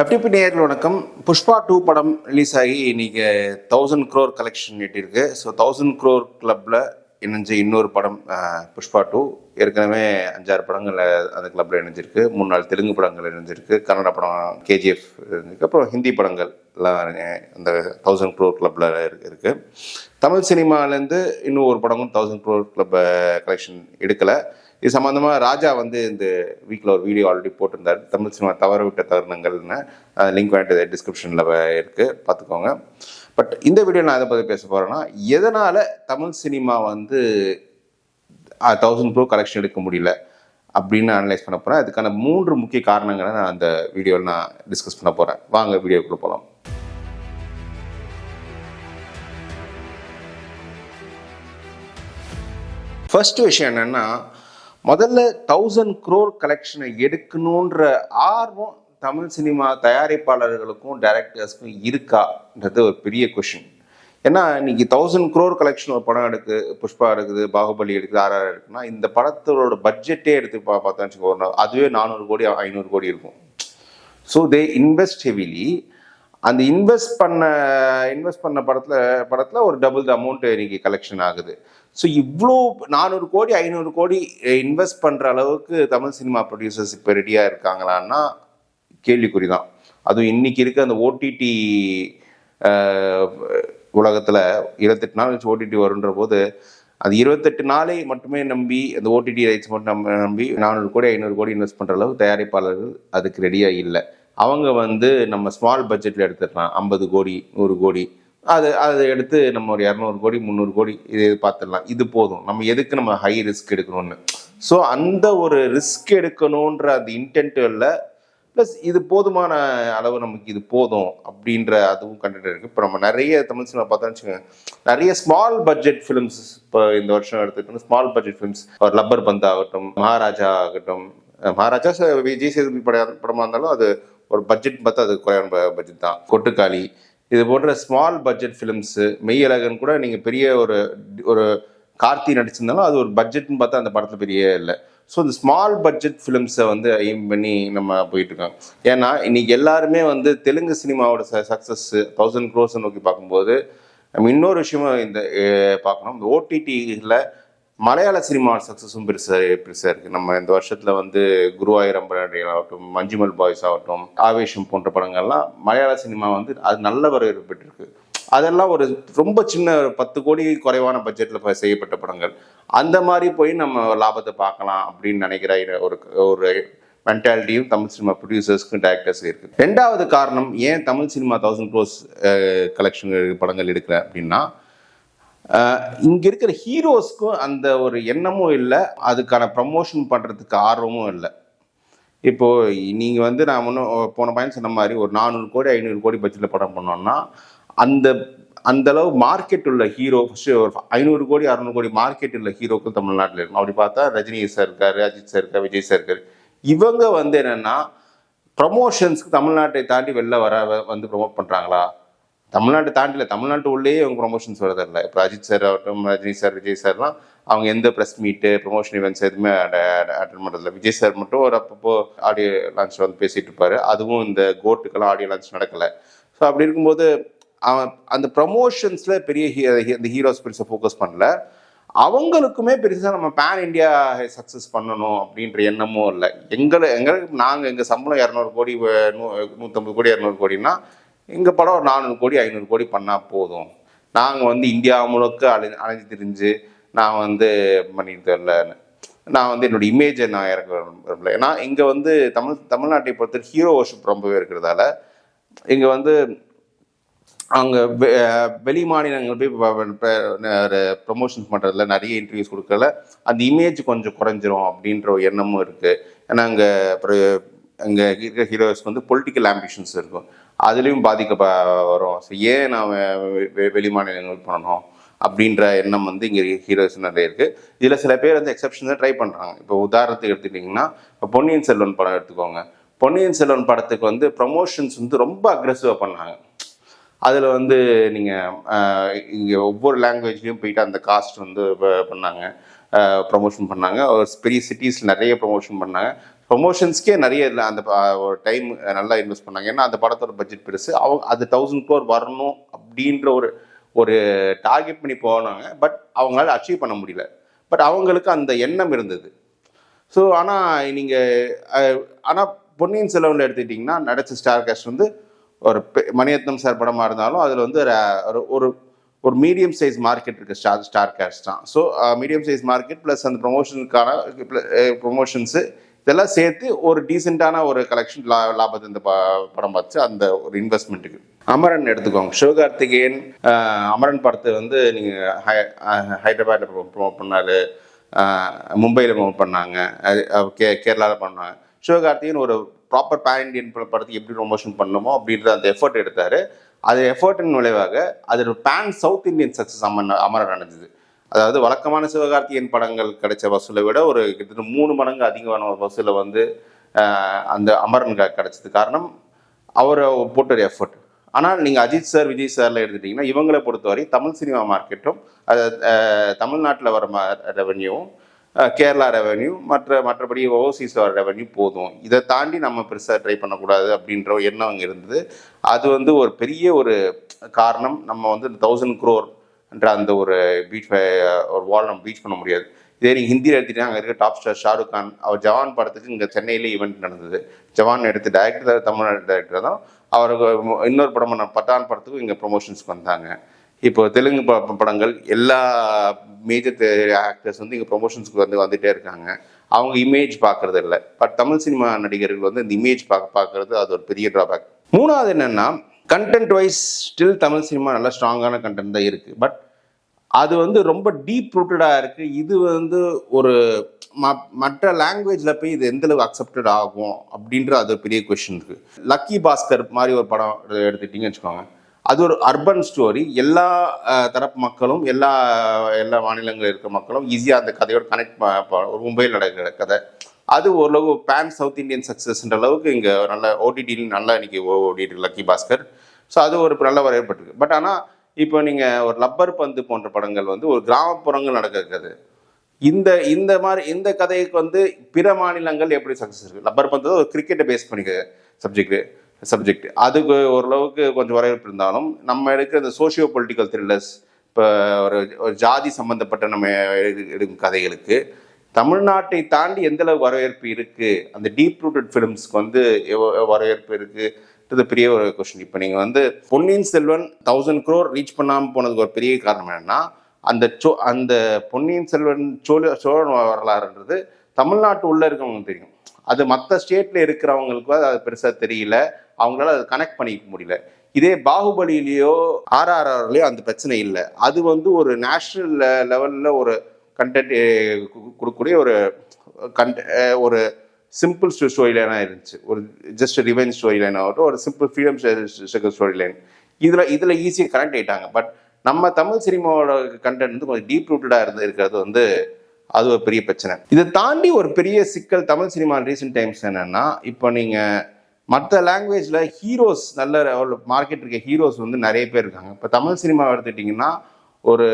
FTP நேயர்கள் வணக்கம். Pushpa two படம் ரிலீஸ் ஆகி இன்னைக்கு தௌசண்ட் க்ரோர் கலெக்ஷன் எட்டியிருக்கு. ஸோ தௌசண்ட் க்ரோர் கிளப்பில் இணைஞ்ச இன்னொரு படம் புஷ்பா டூ. ஏற்கனவே அஞ்சாறு படங்கள் அந்த கிளப்பில் இணைஞ்சிருக்கு. மூணு தெலுங்கு படங்கள் இணைஞ்சிருக்கு. கன்னட படம் கேஜிஎஃப் இருந்திருக்கு அப்புறம் ஹிந்தி படங்கள் எல்லாம் அந்த தௌசண்ட் க்ரோர் கிளப்பில் இருக்கு. தமிழ் சினிமாலேருந்து இன்னும் ஒரு படமும் தௌசண்ட் க்ரோர் கிளப் கலெக்ஷன் எடுக்கலை. இது சம்மந்தமாக ராஜா வந்து இந்த வீக்கில் ஒரு வீடியோ ஆல்ரெடி போட்டிருந்தார். தமிழ் சினிமா தவற விட்ட தருணங்கள்னு லிங்க் வேண்டியது டிஸ்கிரிப்ஷனில் இருக்குது பார்த்துக்கோங்க. பட் இந்த வீடியோ நான் எதை பற்றி பேச போகிறேன்னா எதனால் தமிழ் சினிமா வந்து தௌசண்ட் ப்ரோ கலெக்ஷன் எடுக்க முடியல அப்படின்னு அனலைஸ் பண்ண போகிறேன் அதுக்கான மூன்று முக்கிய காரணங்களை நான் அந்த வீடியோவில் நான் டிஸ்கஸ் பண்ண போகிறேன் வாங்க வீடியோக்குள்ளே போகலாம் ஃபர்ஸ்ட் விஷயம் என்னென்னா முதல்ல தௌசண்ட் க்ரோர் கலெக்ஷனை எடுக்கணுன்ற ஆர்வம் தமிழ் சினிமா தயாரிப்பாளர்களுக்கும் டைரக்டர்ஸ்க்கும் இருக்கான்றது ஒரு பெரிய கொஷின் ஏன்னா இன்னைக்கு தௌசண்ட் க்ரோர் கலெக்ஷன் ஒரு படம் எடுக்கு புஷ்பா இருக்குது பாகுபலி எடுக்குது ஆர்ஆர் இருக்குன்னா இந்த படத்தோட பட்ஜெட்டே எடுத்து பா பார்த்தோன்னு வச்சுக்கோங்க அதுவே நானூறு கோடி ஐநூறு கோடி இருக்கும். ஸோ தே இன்வெஸ்ட் ஹெவிலி அந்த இன்வெஸ்ட் பண்ண இன்வெஸ்ட் பண்ண படத்தில் படத்தில் ஒரு டபுள் த அமௌண்ட் இன்னைக்கு கலெக்ஷன் ஆகுது. ஸோ இவ்வளோ நானூறு கோடி ஐநூறு கோடி eh, இன்வெஸ்ட் பண்ணுற அளவுக்கு தமிழ் சினிமா ப்ரொடியூசர்ஸ் இப்போ ரெடியாக இருக்காங்களான்னா கேள்விக்குறி தான் அதுவும் இன்னைக்கு இருக்க அந்த ஓடிடி eh, உலகத்தில் இருபத்தெட்டு நாள் வச்சு ஓடிடி வருன்ற போது அது இருபத்தெட்டு நாளை மட்டுமே நம்பி அந்த ஓடிடி ரைட்ஸ் மட்டும் நம்ம நம்பி நானூறு கோடி ஐநூறு கோடி இன்வெஸ்ட் பண்ணுற அளவு தயாரிப்பாளர்கள் அதுக்கு ரெடியாக இல்லை. அவங்க வந்து நம்ம ஸ்மால் பட்ஜெட்டில் எடுத்துடலாம். ஐம்பது கோடி நூறு கோடி அது அதை எடுத்து நம்ம ஒரு இரநூறு கோடி முந்நூறு கோடி இதை பார்த்துடலாம். இது போதும். நம்ம எதுக்கு நம்ம ஹை ரிஸ்க் எடுக்கணும்னு? ஸோ அந்த ஒரு ரிஸ்க் எடுக்கணுன்ற அந்த இன்டென்ட் இல்லை. ப்ளஸ் இது போதுமான அளவு நமக்கு இது போதும் அப்படின்ற அதுவும் கண்டுட்டு இருக்கு. இப்போ நம்ம நிறைய தமிழ் சினிமா பார்த்தா வச்சுக்கோங்க. நிறைய ஸ்மால் பட்ஜெட் ஃபிலிம்ஸ் இப்போ இந்த வருஷம் எடுத்துக்கிட்டோம் ஸ்மால் பட்ஜெட் ஃபிலிம்ஸ் ஒரு லப்பர் பந்த் ஆகட்டும் மகாராஜா ஆகட்டும். மகாராஜா விஜய் சேதுபதி படம் படமாக இருந்தாலும் அது ஒரு பட்ஜெட் பார்த்து அது குறையான பட்ஜெட் தான். கொட்டுக்காளி இது போன்ற ஸ்மால் பட்ஜெட் ஃபிலிம்ஸு மெய்யழகன் கூட நீங்கள் பெரிய ஒரு ஒரு கார்த்தி நடிச்சிருந்தாலும் அது ஒரு பட்ஜெட்னு பார்த்தா அந்த படத்தில் பெரிய இல்லை. ஸோ இந்த ஸ்மால் பட்ஜெட் ஃபிலிம்ஸை வந்து எய்ம் பண்ணி நம்ம போயிட்டுருக்கோம் ஏன்னா இன்னைக்கு எல்லாருமே வந்து தெலுங்கு சினிமாவோட ச சக்ஸஸ் தௌசண்ட் க்ரோஸ் நோக்கி பார்க்கும்போது நம்ம இன்னொரு விஷயமும் இந்த பார்க்கணும். இந்த ஓடிடியில் மலையாள சினிமா சக்ஸஸும் பெருசாக பெருசாக இருக்குது நம்ம இந்த வருஷத்தில் வந்து குருவாயூரம்பரடிகள் ஆகட்டும் மஞ்சுமல் பாய்ஸ் ஆகட்டும் ஆவேஷம் போன்ற படங்கள்லாம் மலையாள சினிமா வந்து அது நல்ல வரவேற்பு பெற்றிருக்கு. அதெல்லாம் ஒரு ரொம்ப சின்ன ஒரு பத்து கோடி குறைவான பட்ஜெட்டில் செய்யப்பட்ட படங்கள். அந்த மாதிரி போய் நம்ம லாபத்தை பார்க்கலாம் அப்படின்னு நினைக்கிற ஒரு ஒரு மென்டாலிட்டியும் தமிழ் சினிமா ப்ரொடியூசர்ஸ்க்கும் டேரக்டர்ஸ் இருக்குது ரெண்டாவது காரணம் ஏன் Tamil cinema thousand gross collection படங்கள் எடுக்கிறேன் அப்படின்னா இங்க இருக்கிற ஹீரோஸ்க்கும் அந்த ஒரு எண்ணமும் இல்லை. அதுக்கான ப்ரமோஷன் பண்றதுக்கு ஆர்வமும் இல்லை. இப்போ நீங்க வந்து நான் முன்ன போன பயன் சொன்ன மாதிரி ஒரு நானூறு கோடி ஐநூறு கோடி பட்ஜெட்ல படம் பண்ணோம்னா அந்த அந்த அளவு மார்க்கெட் உள்ள ஹீரோ ஃபஸ்ட்டு ஒரு ஐநூறு கோடி அறுநூறு கோடி மார்க்கெட் உள்ள ஹீரோக்கள் தமிழ்நாட்டில் இருக்கும் அப்படி பார்த்தா ரஜினி சார் இருக்கார் அஜித் சார் இருக்கார் விஜய் சார் இருக்கார் இவங்க வந்து என்னன்னா ப்ரமோஷன்ஸ்க்கு தமிழ்நாட்டை தாண்டி வெளில வர வந்து ப்ரமோட் பண்ணுறாங்களா தமிழ்நாட்டை தாண்டி இல்லை தமிழ்நாட்டு உள்ளேயே அவங்க ப்ரொமோஷன்ஸ் வரதில்லை இப்போ அஜித் சார் ஆகட்டும் ரஜினி சார் விஜய் சார்லாம் அவங்க எந்த ப்ரெஸ் மீட்டு ப்ரொமோஷன் ஈவெண்ட்ஸ் எதுவுமே அட்டன் பண்ணுறதில்ல விஜய் சார் மட்டும் ஒரு அப்பப்போ ஆடியோ லான்ச்சில் வந்து பேசிகிட்டு இருப்பாரு. அதுவும் இந்த கோட்டுக்கெல்லாம் ஆடியோ லான்ச் நடக்கலை. ஸோ அப்படி இருக்கும்போது அவன் அந்த ப்ரமோஷன்ஸில் பெரிய அந்த ஹீரோஸ் பெருசாக ஃபோக்கஸ் பண்ணல. அவங்களுக்குமே பெருசாக நம்ம பேன் இந்தியா சக்ஸஸ் பண்ணணும் அப்படின்ற எண்ணமும் இல்லை. எங்களை எங்களுக்கு நாங்கள் எங்கள் சம்பளம் இரநூறு கோடி நூ- நூற்றம்பது கோடி இரநூறு கோடின்னா எங்கள் படம் ஒரு நானூறு கோடி ஐநூறு கோடி பண்ணால் போதும். நாங்கள் வந்து இந்தியா முழுக்க அலை அலைஞ்சு திரிஞ்சு நான் வந்து பண்ணிட்டு நான் வந்து என்னோடய இமேஜை நான் இறக்க விரும்பல. ஏன்னா இங்கே வந்து தமிழ் தமிழ்நாட்டை பொறுத்த ஹீரோ ஒர்ஷிப் ரொம்பவே இருக்கிறதால இங்கே வந்து அவங்க வெ- வெளி மாநிலங்கள் போய் ப்ரொமோஷன்ஸ் பண்ணுறதுல நிறைய இன்டர்வியூஸ் கொடுக்கல அந்த இமேஜ் கொஞ்சம் குறைஞ்சிரும் அப்படின்ற ஒரு எண்ணமும் இருக்குது ஏன்னா அங்கே அப்புறம் அங்கே இருக்கிற ஹீரோஸ்க்கு வந்து பொலிட்டிக்கல் ஆம்பிஷன்ஸ் இருக்கும். அதுலேயும் பாதிக்க வரும். ஸோ ஏன் நான் வெ- வெ- வெளி மாநிலங்கள் பண்ணணும்? அப்படின்ற எண்ணம் வந்து இங்கே ஹீரோஸ் நிறைய இருக்குது இதில் சில பேர் வந்து எக்ஸப்ஷன்ஸாக ட்ரை பண்ணுறாங்க இப்போ உதாரணத்துக்கு எடுத்துக்கிட்டிங்கன்னா இப்போ பொன்னியின் செல்வன் படம் எடுத்துக்கோங்க. பொன்னியின் செல்வன் படத்துக்கு வந்து ப்ரமோஷன்ஸ் வந்து ரொம்ப அக்ரெசிவாக பண்ணாங்க. அதில் வந்து நீங்கள் இங்கே ஒவ்வொரு லாங்குவேஜ்லேயும் போயிட்டு அந்த காஸ்ட் வந்து பண்ணாங்க. ப்ரமோஷன் பண்ணாங்க. ஒரு பெரிய சிட்டிஸில் நிறைய ப்ரமோஷன் பண்ணாங்க. ப்ரொமோஷன்ஸ்க்கே நிறைய இல்லை அந்த ஒரு டைம் நல்லா இன்வெஸ்ட் பண்ணாங்க. ஏன்னா அந்த படத்தோட பட்ஜெட் பெருசு. அவங்க அது தௌசண்ட் க்ரோர் வரணும் அப்படின்ற ஒரு ஒரு டார்கெட் பண்ணி போனாங்க. பட் அவங்களால அச்சீவ் பண்ண முடியல. பட் அவங்களுக்கு அந்த எண்ணம் இருந்தது. ஸோ ஆனால் நீங்கள் ஆனால் பொன்னியின் செலவில் எடுத்துக்கிட்டிங்கன்னா நடிச்ச ஸ்டார் காஸ்ட் வந்து ஒரு பெ- சார் படமாக இருந்தாலும் அதில் வந்து ஒரு- ஒரு ஒரு மீடியம் சைஸ் மார்க்கெட் இருக்குது ஸ்டார் ஸ்டார் காஸ்ட் தான். So medium size market plus அந்த ப்ரொமோஷனுக்கான ப்ரொமோஷன்ஸு இதெல்லாம் சேர்த்து ஒரு டீசெண்டான ஒரு கலெக்ஷன் லா லாபத்தை இந்த ப- படம் பார்த்து அந்த ஒரு இன்வெஸ்ட்மெண்ட்டுக்கு அமரன் எடுத்துக்கோங்க. சிவகார்த்திகேயன் அமரன் படத்தை வந்து நீங்கள் ஹை ஹைதராபாத்தில் ப்ரொமோட் பண்ணார். மும்பையில் ப்ரொமோட் பண்ணாங்க. அது- கே கேரளாவில் பண்ணாங்க. சிவகார்த்திகேயன் ஒரு ப்ராப்பர் பேன் இண்டியன் படத்துக்கு எப்படி ப்ரொமோஷன் பண்ணணுமோ அப்படின்ற அந்த எஃபர்ட் எடுத்தார். அது எஃபர்ட்டின் விளைவாக அது ஒரு pan South Indian success Amar Amaran நடந்தது அதாவது வழக்கமான சிவகார்த்திகேயன் படங்கள் கிடைச்ச வசூலை விட ஒரு கிட்டத்தட்ட மூணு மடங்கு அதிகமான வசூலை வந்து அந்த அமரன் க- கிடைச்சது. காரணம் அவரை போட்ட ஒரு எஃபர்ட் ஆனால் நீங்கள் அஜித் சார் விஜய் சார்ல எடுத்துட்டிங்கன்னா இவங்களை பொறுத்தவரை தமிழ் சினிமா மார்க்கெட்டும் அது தமிழ்நாட்டில் வர ரெவன்யூவும் கேரளா ரெவன்யூ மற்ற மற்றபடி ஓவர்சீஸ் வர ரெவன்யூ போதும். இதை தாண்டி நம்ம பெருசாக ட்ரை பண்ணக்கூடாது அப்படின்ற எண்ணம் அங்கே இருந்தது. அது வந்து ஒரு பெரிய ஒரு காரணம். நம்ம வந்து தௌசண்ட் க்ரோர் என்ற அந்த ஒரு பீச் ஒரு வால் நம்ம பீச் பண்ண முடியாது. இதே நீங்கள் ஹிந்தியில் எடுத்துகிட்டா அங்கே இருக்க டாப் ஸ்டார் ஷாருக் கான் அவர் ஜவான் படத்துக்கு இங்கே சென்னையிலே ஈவெண்ட் நடந்தது. ஜவான் எடுத்து டேரக்டர் தமிழ்நாடு டேரக்டர் தான். அவருக்கு இன்னொரு படமான பட்டான் படத்துக்கும் இங்கே ப்ரொமோஷன்ஸ்க்கு வந்தாங்க. இப்போ தெலுங்கு ப- படங்கள் எல்லா மேஜர் ஆக்டர்ஸ் வந்து இங்கே ப்ரொமோஷன்ஸ்க்கு வந்து வந்துகிட்டே இருக்காங்க. அவங்க இமேஜ் பார்க்கறது இல்லை. பட் தமிழ் சினிமா நடிகர்கள் வந்து இந்த இமேஜ் பார்க்க பார்க்கறது அது ஒரு பெரிய ட்ராபேக் மூணாவது என்னென்னா content wise still Tamil cinema நல்லா ஸ்ட்ராங்கான கண்டென்ட் தான் இருக்குது பட் அது வந்து ரொம்ப டீப் ரூட்டடாக இருக்குது இது வந்து ஒரு ம- மற்ற லாங்குவேஜில் போய் இது எந்தளவு அக்செப்டட் ஆகும் அப்படின்ற அது ஒரு பெரிய கொஷின் இருக்குது லக்கி பாஸ்கர் மாதிரி ஒரு படம் எடுத்துட்டிங்கன்னு வச்சுக்கோங்க. அது ஒரு அர்பன் ஸ்டோரி எல்லா தரப்பு மக்களும் எல்லா எல்லா மாநிலங்களில் இருக்கிற மக்களும் ஈஸியாக அந்த கதையோட கனெக்ட் ஒரு மும்பையில் நடக்கிற கதை. அது ஓரளவு பேன் சவுத் இந்தியன் சக்ஸஸ்ன்ற அளவுக்கு இங்கே நல்ல ஓடிடியில் நல்லா இன்றைக்கி ஓடிட்டு லக்கி பாஸ்கர் ஸோ அது ஒரு நல்ல வரவேற்பட்டிருக்கு பட் ஆனால் இப்போ நீங்கள் ஒரு லப்பர் பந்து போன்ற படங்கள் வந்து ஒரு கிராமப்புறங்கள் நடக்கிறது இந்த இந்த மாதிரி இந்த கதைக்கு வந்து பிற மாநிலங்கள் எப்படி சக்ஸஸ் இருக்குது லப்பர் பந்து ஒரு கிரிக்கெட்டை பேஸ் பண்ணிக்க சப்ஜெக்ட் சப்ஜெக்ட் அதுக்கு ஓரளவுக்கு கொஞ்சம் வரவேற்பு இருந்தாலும் நம்ம எடுக்கிற இந்த சோஷியோ பொலிட்டிக்கல் த்ரில்லர்ஸ் இப்போ ஒரு ஒரு ஜாதி சம்மந்தப்பட்ட நம்ம எடு- எடுக்கும் கதைகளுக்கு தமிழ்நாட்டை தாண்டி எந்தளவு வரவேற்பு இருக்குது அந்த டீப் ரூட்டட் ஃபிலிம்ஸ்க்கு வந்து வரவேற்பு இருக்குன்றது பெரிய ஒரு கொஸ்டின் இப்போ நீங்கள் வந்து பொன்னியின் செல்வன் தௌசண்ட் க்ரோர் ரீச் பண்ணாமல் போனதுக்கு ஒரு பெரிய காரணம் என்னன்னா அந்த சோ அந்த பொன்னியின் செல்வன் சோழ சோழன் வரலாறுன்றது தமிழ்நாட்டு உள்ளே இருக்கவங்களுக்கு தெரியும். அது மற்ற ஸ்டேட்டில் இருக்கிறவங்களுக்கு அது பெருசாக தெரியல. அவங்களால அதை கனெக்ட் பண்ணிக்க முடியல. இதே பாகுபலியிலேயோ ஆர்ஆர்ஆர்லயோ அந்த பிரச்சனை இல்லை. அது வந்து ஒரு நேஷ்னல் லெவலில் ஒரு Eh, கண்டென்ட் கொடுக்கக்கூடிய ஒரு கண்ட eh, ஒரு சிம்பிள் ஸ்டோரி லைனாக இருந்துச்சு. ஒரு ஜஸ்ட் ரிவெஞ்ச் ஸ்டோரி லைன் ஆகட்டும் ஒரு சிம்பிள் ஃப்ரீடம் ஸ்டோரி லைன் இதில் இதில் ஈஸியாக கனெக்ட் ஆயிட்டாங்க. பட் நம்ம தமிழ் சினிமாவோட கண்டென்ட் வந்து கொஞ்சம் டீப் ரூட்டடாக இருந்து இருக்கிறது வந்து அது ஒரு பெரிய பிரச்சனை. இதை தாண்டி ஒரு பெரிய சிக்கல் தமிழ் சினிமா ரீசெண்ட் டைம்ஸ் என்னென்னா இப்போ நீங்கள் மற்ற லாங்குவேஜில் ஹீரோஸ் நல்ல மார்க்கெட் இருக்க ஹீரோஸ் வந்து நிறைய பேர் இருக்காங்க. இப்போ தமிழ் சினிமா எடுத்துக்கிட்டிங்கன்னா ஒரு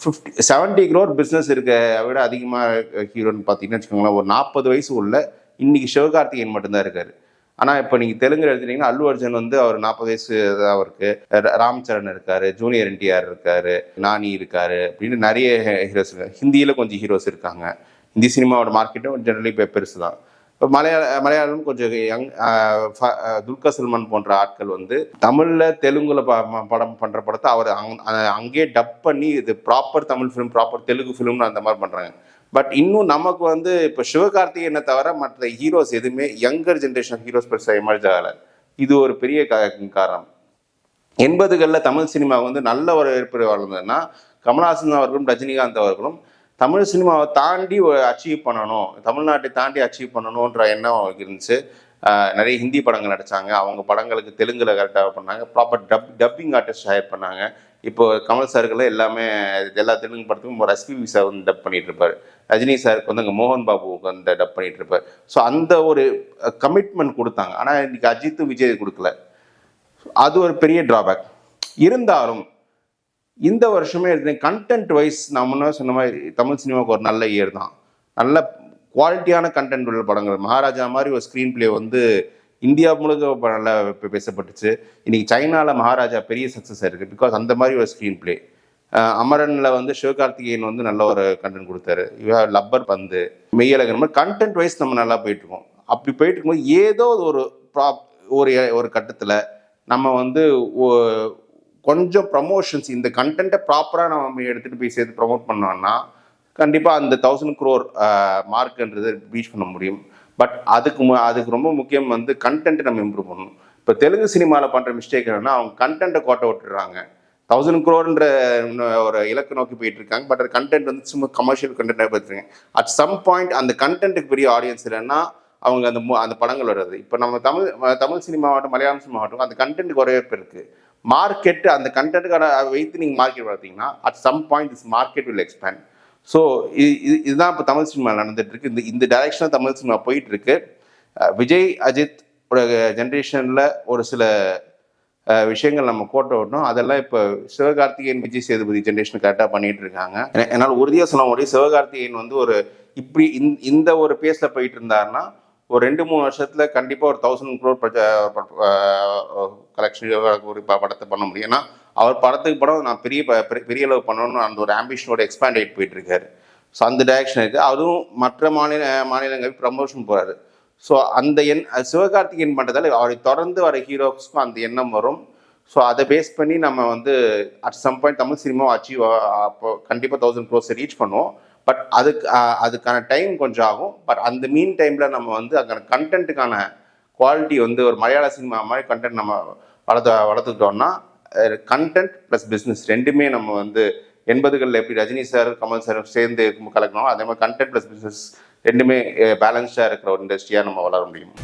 ஃபிஃப்டி செவன்ட்டி க்ரோர் பிஸ்னஸ் இருக்க விட அதிகமாக ஹீரோன்னு பார்த்தீங்கன்னு வச்சுக்கோங்களேன் ஒரு நாற்பது வயசு உள்ள இன்னைக்கு சிவகார்த்திகேயன் மட்டும்தான் இருக்காரு. ஆனால் இப்போ நீங்கள் தெலுங்கு எடுத்துட்டீங்கன்னா அல்லு அர்ஜுன் வந்து அவர் நாற்பது வயசு தான் அவருக்கு. ர- ராம் சரண் இருக்காரு ஜூனியர் என்டிஆர் இருக்காரு நானி இருக்காரு அப்படின்னு நிறைய ஹீரோஸ் இருக்காங்க ஹிந்தியில் கொஞ்சம் ஹீரோஸ் இருக்காங்க. ஹிந்தி சினிமாவோட மார்க்கெட்டும் ஜெனரலி இப்போ பெருசு தான் இப்போ மலையாள மலையாளம் கொஞ்சம் யங் துல்கர் சல்மான் போன்ற ஆட்கள் வந்து தமிழில் தெலுங்குல ப- படம் பண்ணுற படத்தை அவர் அங் அங்கேயே டப் பண்ணி இது proper Tamil film proper Telugu ஃபிலிம்னு அந்த மாதிரி பண்ணுறாங்க பட் இன்னும் நமக்கு வந்து இப்போ சிவகார்த்திகேயனை தவிர மற்ற ஹீரோஸ் எதுவுமே யங்கர் ஜென்ரேஷன் ஹீரோஸ் பெருசாக எமர்ஜ் ஆகலை. இது ஒரு பெரிய காரணம். எண்பதுகளில் தமிழ் சினிமா வந்து நல்ல வரவேற்பு வளர்ந்ததுன்னா கமல்ஹாசன் அவர்களும் ரஜினிகாந்த் அவர்களும் தமிழ் சினிமாவை தாண்டி அச்சீவ் பண்ணணும் தமிழ்நாட்டை தாண்டி அச்சீவ் பண்ணணுன்ற எண்ணம் இருந்துச்சு. நிறைய ஹிந்தி படங்கள் நடித்தாங்க அவங்க படங்களுக்கு தெலுங்கில் கரெக்டாக பண்ணாங்க. Proper dub dubbing artist hire பண்ணாங்க. இப்போ கமல் சார்கள் எல்லாமே எல்லா தெலுங்கு படத்துக்கும் ஒரு சார் வந்து டப் பண்ணிட்டு இருப்பார் ரஜினி சாருக்கு வந்து அங்கே மோகன் பாபுவுக்கு வந்து டப் பண்ணிட்டு இருப்பார் ஸோ அந்த ஒரு கமிட்மெண்ட் கொடுத்தாங்க. ஆனால் இன்னைக்கு அஜித்து விஜய் கொடுக்கல. அது ஒரு பெரிய டிராபேக் இருந்தாலும் இந்த வருஷமே கண்டென்ட் வைஸ் நான் சொன்ன மாதிரி தமிழ் சினிமாவுக்கு ஒரு நல்ல இயர் தான். நல்ல குவாலிட்டியான கண்டென்ட் உள்ள படங்கள். மகாராஜா மாதிரி ஒரு ஸ்க்ரீன் பிளே வந்து இந்தியா முழுக்க நல்லா பேசப்பட்டுச்சு. இன்னைக்கு சைனாவில் மகாராஜா பெரிய சக்ஸஸ் இருக்குது பிகாஸ் அந்த மாதிரி ஒரு ஸ்க்ரீன் பிளே அமரனில் வந்து சிவகார்த்திகேயன் வந்து நல்ல ஒரு கண்டென்ட் கொடுத்தாரு. இவ லப்பர் பந்து மெய்யழகன் மாதிரி கண்டென்ட் வைஸ் நம்ம நல்லா போயிட்டுருக்கோம். அப்படி போயிட்டு இருக்கும்போது ஏதோ ஒரு ப்ராப் ஒரு ஒரு கட்டத்தில் நம்ம வந்து கொஞ்சம் ப்ரமோஷன்ஸ் இந்த கண்டென்ட்டை ப்ராப்பராக நம்ம எடுத்துகிட்டு போய் சேர்த்து ப்ரமோட் பண்ணோம்னா கண்டிப்பாக அந்த தௌசண்ட் க்ரோர் மார்க்ன்றது ரீச் பண்ண முடியும். பட் அதுக்கு மு- அதுக்கு ரொம்ப முக்கியம் வந்து கண்டென்ட் நம்ம இம்ப்ரூவ் பண்ணணும். இப்போ தெலுங்கு சினிமாவில் பண்ணுற மிஸ்டேக் என்னென்னா அவங்க கண்டென்ட்டை கோட்டை விட்டுறாங்க தௌசண்ட் குரோர்ன்ற ஒரு இலக்கு நோக்கி போயிட்டு இருக்காங்க பட் அது கண்டென்ட் வந்து சும்மா கமர்ஷியல் கண்டென்ட்டாக பார்த்துருங்க அட் சம் பாயிண்ட் அந்த கண்டென்ட்டுக்கு பெரிய ஆடியன்ஸ் இல்லைன்னா அவங்க அந்த அந்த படங்கள் வராது. இப்போ நம்ம தமிழ் தமிழ் சினிமாவாகட்டும் மலையாளம் சினிமாவாகட்டும் அந்த கண்டென்ட் வரவேற்பு இருக்குது மார்க்கெட் அந்த கண்டென்ட்டுக்கான வைத்து நீங்கள் மார்க்கெட் பார்த்தீங்கன்னா at some point this market will expand so இது இதுதான் இப்போ தமிழ் சினிமா நடந்துட்டு இருக்கு. இந்த இந்த டைரக்ஷனில் தமிழ் சினிமா போயிட்டு இருக்கு. விஜய் அஜித் ஜென்ரேஷனில் ஒரு சில விஷயங்கள் நம்ம கோட்டை விட்டோம் அதெல்லாம் இப்போ சிவகார்த்திகேயன் விஜய் சேதுபதி ஜென்ரேஷன் கரெக்டாக பண்ணிட்டு இருக்காங்க. என்னால் உறுதியாக சொல்ல முடியும். சிவகார்த்திகேயன் வந்து ஒரு இப்படி இந்த- இந்த ஒரு பேஸில் போயிட்டு இருந்தாருன்னா ஒரு ரெண்டு மூணு வருஷத்தில் கண்டிப்பாக ஒரு தௌசண்ட் க்ரோர் கலெக்ஷன் ஒரு ப- படத்தை பண்ண முடியும். ஏன்னா அவர் படத்துக்கு படம் நான் பெரிய ப- பெரிய- பெரிய அளவு பண்ணணும்னு அந்த ஒரு ஆம்பிஷனோட எக்ஸ்பேண்ட் ஆகிட்டு போயிட்டுருக்காரு. ஸோ அந்த டைரக்ஷன் இருக்குது அதுவும் மற்ற மாநில மாநிலங்கள் ப்ரமோஷன் போகிறாரு ஸோ அந்த எண் சிவகார்த்திகேயன் பண்ணுறதால அவரை தொடர்ந்து வர ஹீரோஸ்க்கும் அந்த எண்ணம் வரும். ஸோ அதை பேஸ் பண்ணி நம்ம வந்து at some point Tamil cinema achieve அப்போ கண்டிப்பாக தௌசண்ட் க்ரோஸ் ரீச் பண்ணுவோம். பட் அதுக்கு அதுக்கான டைம் கொஞ்சம் ஆகும். பட் அந்த மீன் டைமில் நம்ம வந்து அதுக்கான கண்டென்ட்டுக்கான குவாலிட்டி வந்து ஒரு மலையாள சினிமா மாதிரி கண்டென்ட் நம்ம வளர்த்து வளர்த்துக்கிட்டோம்னா கண்டென்ட் ப்ளஸ் பிஸ்னஸ் ரெண்டுமே நம்ம வந்து எண்பதுகளில் எப்படி ரஜினி சார் கமல் சார் சேர்ந்து கலக்கணும் அதே மாதிரி கண்டென்ட் ப்ளஸ் பிஸ்னஸ் ரெண்டுமே பேலன்ஸ்டாக இருக்கிற ஒரு இண்டஸ்ட்ரியாக நம்ம வளர முடியும்.